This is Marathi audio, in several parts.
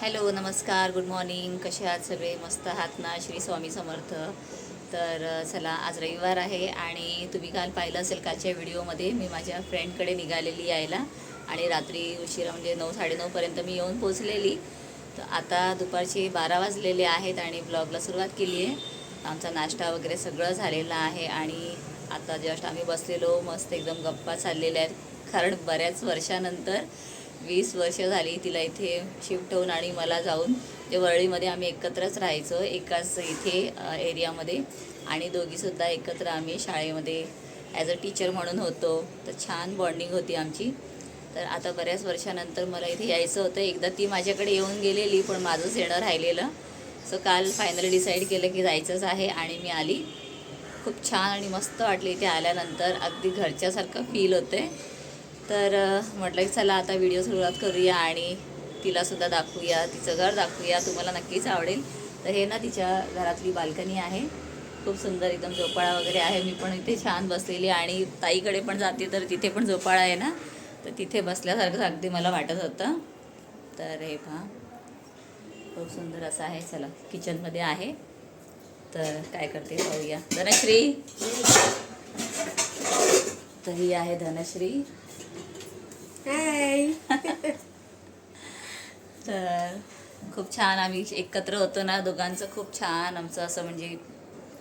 हॅलो नमस्कार गुड मॉर्निंग. कसे आहात सगळे? मस्त आहात ना? श्री स्वामी समर्थ. तर चला आज रविवार आहे आणि तुम्ही काल पाहिलं असेल कालच्या व्हिडिओमध्ये मी माझ्या फ्रेंडकडे निघालेली यायला आणि रात्री उशिरा म्हणजे नऊ साडेनऊपर्यंत मी येऊन पोचलेली तर आता दुपारचे बारा वाजलेले आहेत आणि ब्लॉगला सुरुवात केली आहे आमचा नाश्ता वगैरे सगळं झालेला आहे आणि आता जस्ट आम्ही बसलेलो. मस्त एकदम गप्पा चाललेल्या आहेत. कारण बऱ्याच वर्षानंतर वीस वर्ष झाली तिला इथे शिफ्ट होऊन आणि मला जाऊन जे वरळीमध्ये आम्ही एकत्रच राहायचो एकाच इथे एरियामध्ये. आणि दोघीसुद्धा एकत्र आम्ही शाळेमध्ये ॲज अ टीचर म्हणून होतो. तर छान बॉन्डिंग होती आमची. तर आता बऱ्याच वर्षानंतर मला इथे यायचं होतं. एकदा ती माझ्याकडे येऊन गेलेली पण माझंच येणं राहिलेलं. सो काल फायनली डिसाईड केलं की जायचंच आहे आणि मी आली. खूप छान आणि मस्त वाटली इथे आल्यानंतर. अगदी घरच्यासारखं फील होते तर म्हटलं की चला आता व्हिडिओ सुरुवात करूया आणि तिलासुद्धा दाखवूया तिचं घर दाखवूया तुम्हाला नक्कीच आवडेल. तर हे ना तिच्या घरातली बाल्कनी आहे. खूप सुंदर एकदम झोपाळा वगैरे आहे. मी पण इथे छान बसलेली आणि ताईकडे पण जाते तर तिथे पण झोपाळा आहे ना. तर तिथे बसल्यासारखं अगदी मला वाटत होतं. तर हे पहा. खूप सुंदर असं आहे. चला किचनमध्ये आहे. तर काय करते पाहूया. धनश्री. तर ही आहे धनश्री. हाय तर खूप छान आम्ही एकत्र होतो ना दोघांचं खूप छान आमचं असं म्हणजे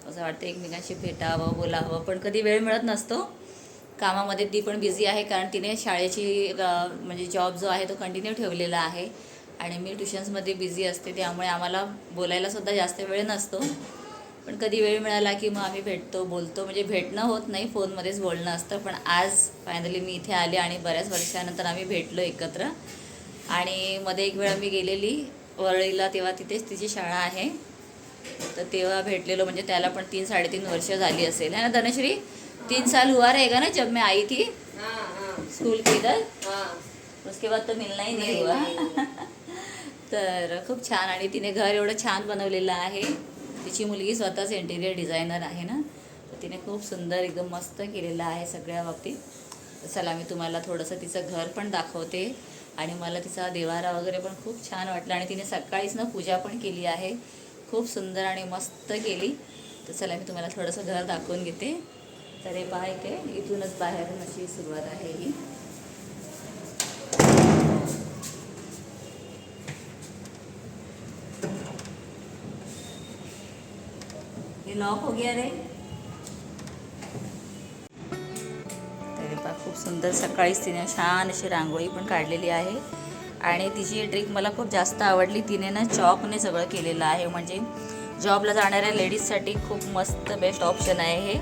असं वाटतं एकमेकांशी भेटावं बोलावं पण कधी वेळ मिळत नसतो. कामामध्ये ती पण बिझी आहे कारण तिने शाळेची म्हणजे जॉब जो आहे तो कंटिन्यू ठेवलेला आहे. आणि मी ट्युशन्समध्ये बिझी असते त्यामुळे आम्हाला बोलायलासुद्धा जास्त वेळ नसतो. पण कधी वेळ मिळाला की मग आम्ही भेटतो बोलतो. म्हणजे भेटणं होत नाही फोनमध्येच बोलणं असतं. पण आज फायनली मी इथे आले आणि बऱ्याच वर्षानंतर आम्ही भेटलो एकत्र. आणि मध्ये एक वेळा मी गेलेली वरळीला तेव्हा तिथेच तिची शाळा आहे. तर तेव्हा भेटलेलो. म्हणजे त्याला पण तीन साडेतीन वर्ष झाली असेल. है ना धनश्री? तीन साल हुआ रहेगा ना जब मैं आई थी? स्कूल के इधर? उसके बाद तो मिलना ही नहीं हुआ. तर खूप छान. आणि तिने घर एवढं छान बनवलेलं आहे. तिची मुलगी स्वतःच इंटिरियर डिझायनर आहे ना? तर तिने खूप सुंदर एकदम मस्त केलेलं आहे सगळ्या बाबतीत. चला मी तुम्हाला थोडंसं तिचं घर पण दाखवते. आणि मला तिचा देवारा वगैरे पण खूप छान वाटला. आणि तिने सकाळीच ना पूजा पण केली आहे. खूप सुंदर आणि मस्त केली. तर चला मी तुम्हाला थोडंसं घर दाखवून घेते. तर हे पहा इथे इथूनच बाहेरून अशी सुरुवात आहे ही. ये लॉक हो गया रे तरी पा खूप सुंदर सकाळीच तिने छान अशी रांगोळी पण काढलेली आहे. आणि तिची ट्रिक मला खूप जास्त आवडली. तिने ना चॉकने सगळं केलेलं आहे. म्हणजे जॉबला जाणाऱ्या लेडीजसाठी खूप मस्त बेस्ट ऑप्शन आहे हे.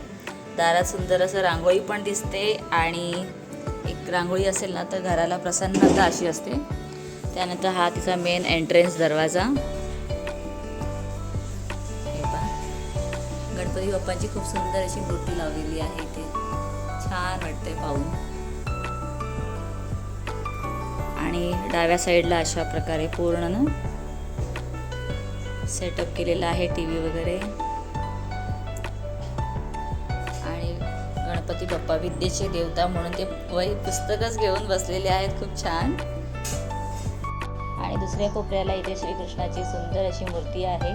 दारात सुंदर असं रांगोळी पण दिसते आणि एक रांगोळी असेल ना तर घराला प्रसन्नता अशी असते. त्यानंतर हा तिचा मेन एंट्रन्स दरवाजा. गणपती बाप्पांची खूप सुंदर अशी मूर्ती लावलेली आहे इथे. छान वाटतंय पाहून. आणि डाव्या साईडला अशा प्रकारे पूर्ण ना सेटअप केलेला आहे टी व्ही वगैरे. आणि गणपती बाप्पा विद्येचे देवता म्हणून ते वही पुस्तकच घेऊन बसलेले आहेत. खूप छान. आणि दुसऱ्या कोपऱ्याला इथे श्रीकृष्णाची सुंदर अशी मूर्ती आहे.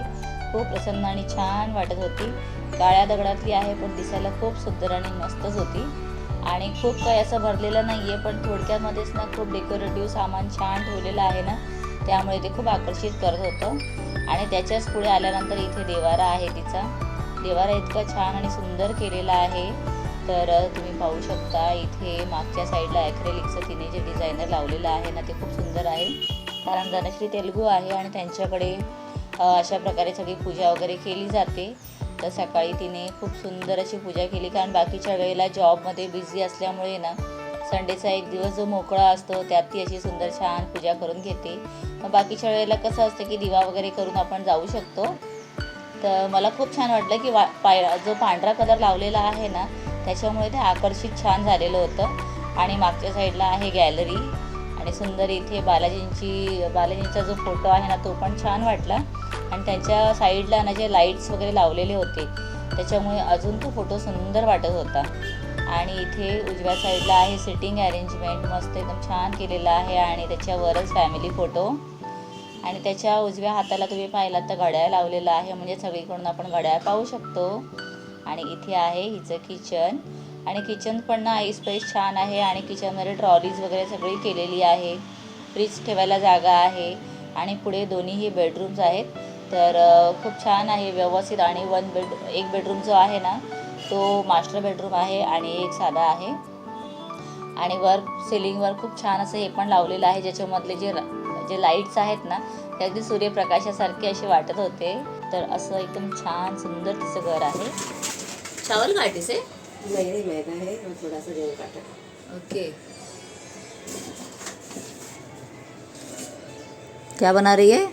खूप प्रसन्न आणि छान वाटत होती. काळ्या दगडातली आहे पण दिसायला खूप सुंदर आणि मस्तच होती. आणि खूप काही असं भरलेलं नाही आहे पण थोडक्यामध्येच ना खूप डेकोरेटिव्ह सामान छान ठेवलेलं आहे ना त्यामुळे ते खूप आकर्षित करत होतं. आणि त्याच्याच पुढे आल्यानंतर इथे देवारा आहे तिचा. देवारा इतका छान आणि सुंदर केलेला आहे. तर तुम्ही पाहू शकता इथे मागच्या साईडला ॲक्रेलिकचं तिने जे डिझायनर लावलेलं आहे ना ते खूप सुंदर आहे. कारण धनश्री तेलगू आहे आणि त्यांच्याकडे अशा प्रकारे सगळी पूजा वगैरे केली जाते. तर सकाळी तिने खूप सुंदर अशी पूजा केली कारण बाकीच्या वेळेला जॉबमध्ये बिझी असल्यामुळे ना संडेचा एक दिवस जो मोकळा असतो त्यात ती अशी सुंदर छान पूजा करून घेते. मग बाकीच्या वेळेला कसं असतं की दिवा वगैरे करून आपण जाऊ शकतो. तर मला खूप छान वाटलं की वा पाय जो पांढरा कलर लावलेला आहे ना त्याच्यामुळे ते आकर्षित छान झालेलं होतं. आणि मागच्या साईडला आहे गॅलरी. आणि सुंदर इथे बालाजींची बालाजींचा जो फोटो आहे ना तो पण छान वाटला. आणि त्यांच्या साईडला ना जे लाईट्स वगैरे लावलेले होते त्याच्यामुळे अजून तो फोटो सुंदर वाटत होता. आणि इथे उजव्या साईडला आहे सिटिंग अरेंजमेंट मस्त एकदम छान केलेलं आहे आणि त्याच्यावरच फॅमिली फोटो आणि त्याच्या उजव्या हाताला तुम्ही पाहिलात तर घड्याळ लावलेलं आहे म्हणजे सगळीकडून आपण घड्याळ पाहू शकतो. आणि इथे आहे हिचं किचन आणि किचन पण ना स्पेस छान आहे आणि किचनमध्ये ट्रॉलीज वगैरे सगळी केलेली आहे. फ्रीज ठेवायला जागा आहे. आणि पुढे दोन्हीही बेडरूम्स आहेत. तर खूप छान आहे व्यवस्थित आणि वन बेड एक बेडरूम जो आहे ना तो मास्टर बेडरूम आहे आणि एक साधा आहे. आणि वर सिलिंगवर खूप छान असं हे पण लावलेलं आहे ज्याच्यामधले जे जे लाईट्स आहेत ना ते अगदी सूर्यप्रकाशासारखे असे वाटत होते. तर असं एकदम छान सुंदर तिचं घर आहे. चावल घाटी से नहीं नहीं मैदा है और थोड़ा सा गेहूँ का आटा ओके क्या बना रही है?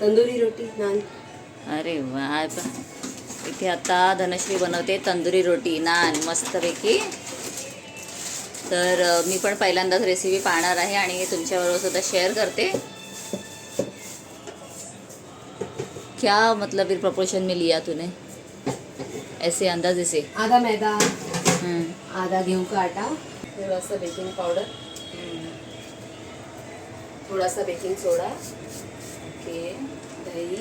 तंदूरी रोटी नान. अरे वा. इथे आता धनश्री बनवते तंदुरी रोटी नान मस्तपैकी. तर मी पण पहिल्यांदाच रेसिपी पाहणार आहे आणि तुमच्याबरोबर सुद्धा शेअर करते. क्या मतलब फिर प्रपोर्शन में लिया तूने? ऐसे अंदाजे से. आधा मैदा हम्म, आधा गेहूँ का आटा. थोड़ा सा बेकिंग पाउडर थोड़ा सा बेकिंग सोडा दही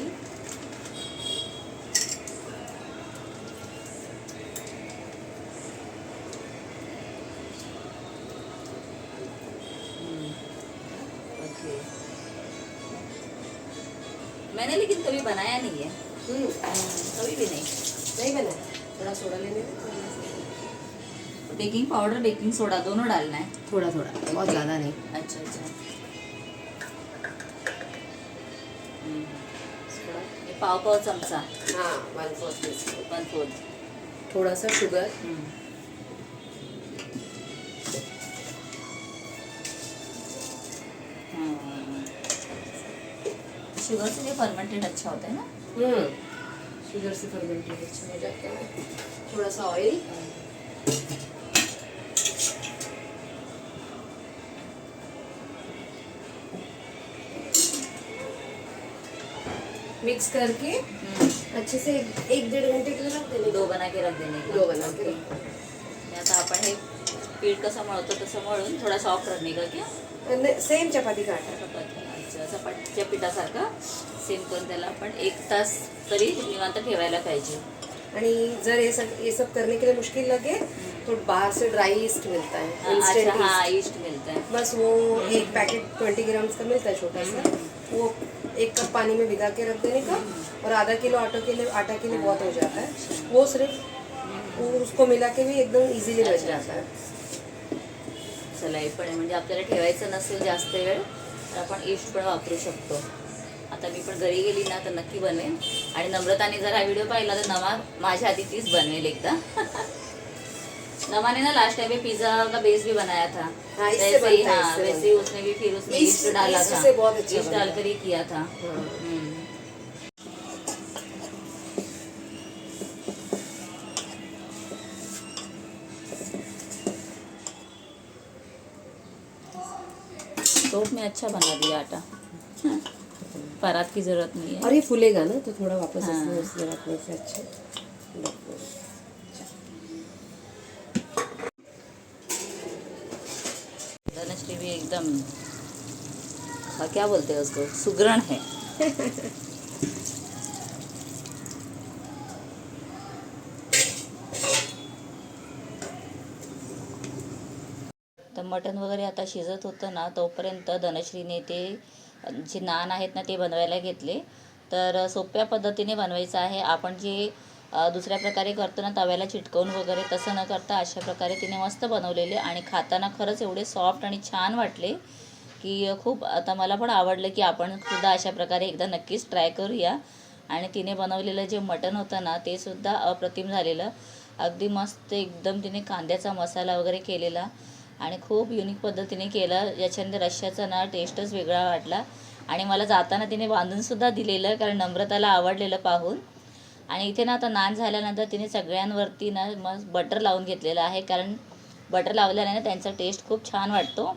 ओके मैंने लेकिन कभी बनाया नहीं है। हम्म, कभी भी नहीं। नहीं बना। थोड़ा सोडा लेने। बेकिंग पाउडर बेकिंग सोडा दोनों डालना है। थोड़ा थोड़ा बहुत ज़्यादा नहीं। अच्छा अच्छा। पाव पाव चमचा. हाँ one fourth teaspoon one fourth थोड़ा सा शुगर. शुगर से ये फर्मेंटेड अच्छा होता है ना? हम्म. शुगर से फर्मेंटेड अच्छा हो जाता है थोड़ा सा ऑयल मिक्स करके अच्छे से एक डेढ़ घंटे के लिए रख देने। डो बना के रख देने डो बना के आता आपण हे पीठ कसं मळतो तसं मळून थोडा सॉफ्ट रखणे का क्या सेम चपाती का आटा चपाती अच्छा चपातीच्या पिठासारखा सेम करून त्याला आपण एक तास तरी निवांत ठेवायला पाहिजे. आणि जर ये सब ये सब करने के लिए मुश्किल लगे तो बाहर से ड्राई ईस्ट मिलता है. हाँ, अच्छा हाँ ईस्ट मिलता है. बस वो एक पैकेट ट्वेंटी ग्राम्स का मिलता है छोटा सा. वो एक कप पानी में भिगा के रख देने का और आधा किलो आटा के लिए आटा के लिए बहुत हो जाता है। वो सिर्फ वो उसको मिला के भी एकदम इजीली बच जाता है। चला हे पण आहे म्हणजे आपल्याला ठेवायचं नसेल जास्त वेळ तर आपण ईस्ट पण वापरू शकतो. आता मी पण घरी गेली ना तर नक्की बनवेन आणि नम्रताने जर हा व्हिडिओ पाहिला तर नमा माझ्या आधी तीच बनवेल एकदा. नमा ने ना लास्ट टाइम पिज्जा का बेस भी बनाया था। हाँ, इससे वैसे ही हाँ वैसे ही उसने भी फिर उसमें ईस्ट- ईस्ट डाला ईस्ट था। बहुत अच्छा ईस्ट डालकर ही किया था। हाँ। हम्म. में अच्छा बना दिया आटा। परात की ज़रूरत नहीं है। और ये फूलेगा ना तो थोड़ा वापस हाँ। उसमें से अच्छा। क्या बोलते हैं उसको? सुग्रण है। तर मटण वगैरे आता शिजत होतं ना तोपर्यंत धनश्रीने ते जे नान आहेत ना ते बनवायला घेतले. तर सोप्या पद्धतीने बनवायचं आहे. आपण जे दुसऱ्या प्रकारे करतो ना तव्याला चिटकवून वगैरे तसं न करता अशा प्रकारे तिने मस्त बनवलेले आणि खाताना खरंच एवढे सॉफ्ट आणि छान वाटले. की खूप आता मला पण आवडलं की आपण सुद्धा अशा प्रकारे एकदा नक्कीच ट्राय करूया. आणि तिने बनवलेलं जे मटण होतं ना ते सुद्धा अप्रतिम झालेलं. अगदी मस्त एकदम तिने कांद्याचा मसाला वगैरे केलेला. आणि खूप युनिक पद्धतीने केलं. याच्यानंतर रश्श्याचा ना टेस्टच वेगळा वाटला. आणि मला जाताना तिने बांधूनसुद्धा दिलेलं कारण नम्रताला आवडलेलं पाहून. आणि इथे ना आता नान झाल्यानंतर तिने सगळ्यांवरती ना मग बटर लावून घेतलेलं आहे. कारण बटर लावल्याने ना त्यांचा टेस्ट खूप छान वाटतो.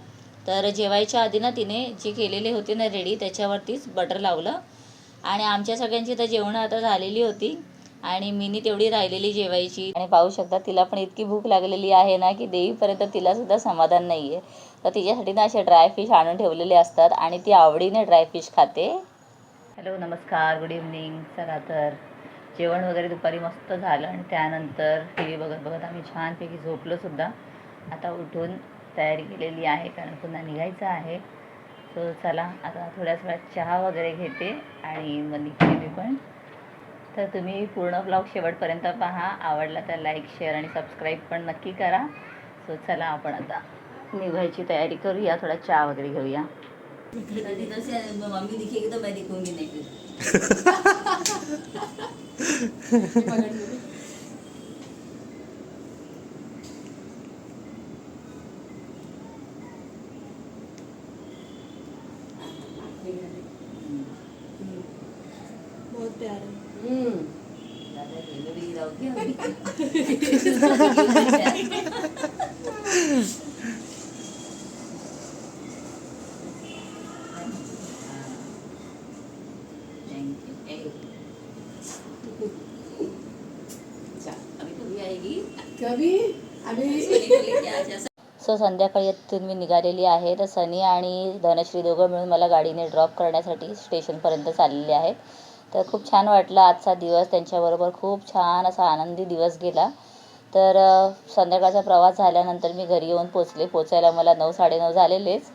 तर जेवायच्या आधी ना तिने जे केलेले होते ना रेडी त्याच्यावरतीच बटर लावलं. आणि आमच्या सगळ्यांची तर जेवणं आता झालेली होती. आणि मिनी तेवढी राहिलेली जेवायची. आणि पाहू शकता तिला पण इतकी भूक लागलेली आहे ना की देवीपर्यंत तिला सुद्धा समाधान नाही आहे तर तिच्यासाठी ना असे ड्राय फिश आणून ठेवलेले असतात आणि ती आवडीने ड्राय फिश खाते. हॅलो नमस्कार गुड इव्हनिंग चला तर जेवण वगैरे दुपारी मस्त झालं आणि त्यानंतर टी व्ही बघत बघत आम्ही छानपैकी झोपलो सुद्धा. आता उठून तयारी केलेली आहे कारण पुन्हा निघायचं आहे. सो चला आता थोड्याच वेळात चहा वगैरे घेते आणि मग निघते मी पण. तर तुम्ही पूर्ण ब्लॉग शेवटपर्यंत पहा. आवडला तर लाईक शेअर आणि सबस्क्राईब पण नक्की करा. सो चला आपण आता निघायची तयारी करूया. थोडा चहा वगैरे घेऊया. मम्मी दिखेगी तो मैं दिखूंगी नहीं फिर बहुत प्यारा हम्म. दादा गेलो बी राहू दे आम्ही. Thank you. चा. अभी कभी सो संध्याकाळी इथून मी निघालेली आहे तर सनी आणि धनश्री दोघं मिळून मला गाडीने ड्रॉप करण्यासाठी स्टेशनपर्यंत चाललेले आहेत. तर खूप छान वाटलं आजचा दिवस. त्यांच्याबरोबर खूप छान असा आनंदी दिवस गेला. तर संध्याकाळचा प्रवास झाल्यानंतर मी घरी येऊन पोचले. पोचायला मला नऊ साडेनऊ झालेलेच.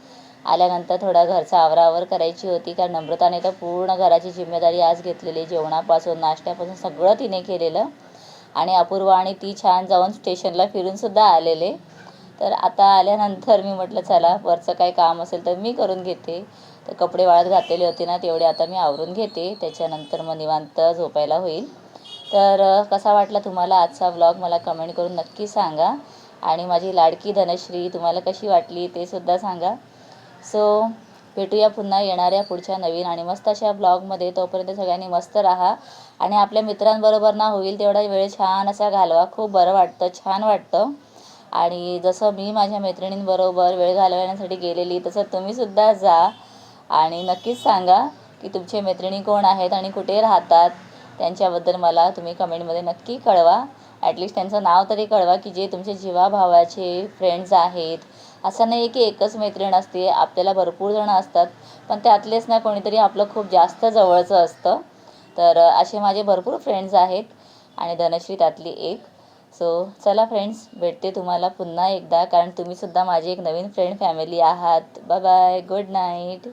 आल्यानंतर थोडा घरचा आवरावर करायची होती. कारण नम्रताने तर पूर्ण घराची जिम्मेदारी आज घेतलेली जेवणापासून नाश्त्यापासून सगळं तिने केलेलं. आणि अपूर्वा आणि ती छान जाऊन स्टेशनला फिरूनसुद्धा आलेले. तर आता आल्यानंतर मी म्हटलं चला वरचं काही काम असेल तर मी करून घेते. तर कपडे वाळत घातलेले होते ना तेवढे आता मी आवरून घेते. त्याच्यानंतर मग निवांत झोपायला होईल. तर कसा वाटला तुम्हाला आजचा व्लॉग मला कमेंट करून नक्की सांगा. आणि माझी लाडकी धनश्री तुम्हाला कशी वाटली ते सुद्धा सांगा. सो भेटूया पुन्हा येणाऱ्या पुढच्या नवीन आणि मस्त अशा ब्लॉगमध्ये तोपर्यंत सगळ्यांनी मस्त राहा. आणि आपल्या मित्रांबरोबर ना होईल तेवढा वेळ छान असा घालवा. खूप बरं वाटतं छान वाटतं. आणि जसं मी माझ्या मैत्रिणींबरोबर वेळ घालवण्यासाठी गेलेली तसं तुम्हीसुद्धा जा. आणि नक्कीच सांगा की तुमचे मैत्रिणी कोण आहेत आणि कुठे राहतात? त्यांच्याबद्दल मला तुम्ही कमेंटमध्ये नक्की कळवा. ॲटलिस्ट त्यांचं नाव तरी कळवा की जे तुमचे जीवाभावाचे फ्रेंड्स आहेत. असं नाही की एकच मैत्रीण असते आपल्याला भरपूर जणं असतात पण त्यातलेच ना कोणीतरी आपलं खूप जास्त जवळचं असतं. तर असे माझे भरपूर फ्रेंड्स आहेत आणि धनश्री त्यातली एक. सो चला फ्रेंड्स भेटते तुम्हाला पुन्हा एकदा कारण तुम्हीसुद्धा माझी एक नवीन फ्रेंड फॅमिली आहात. Bye bye good night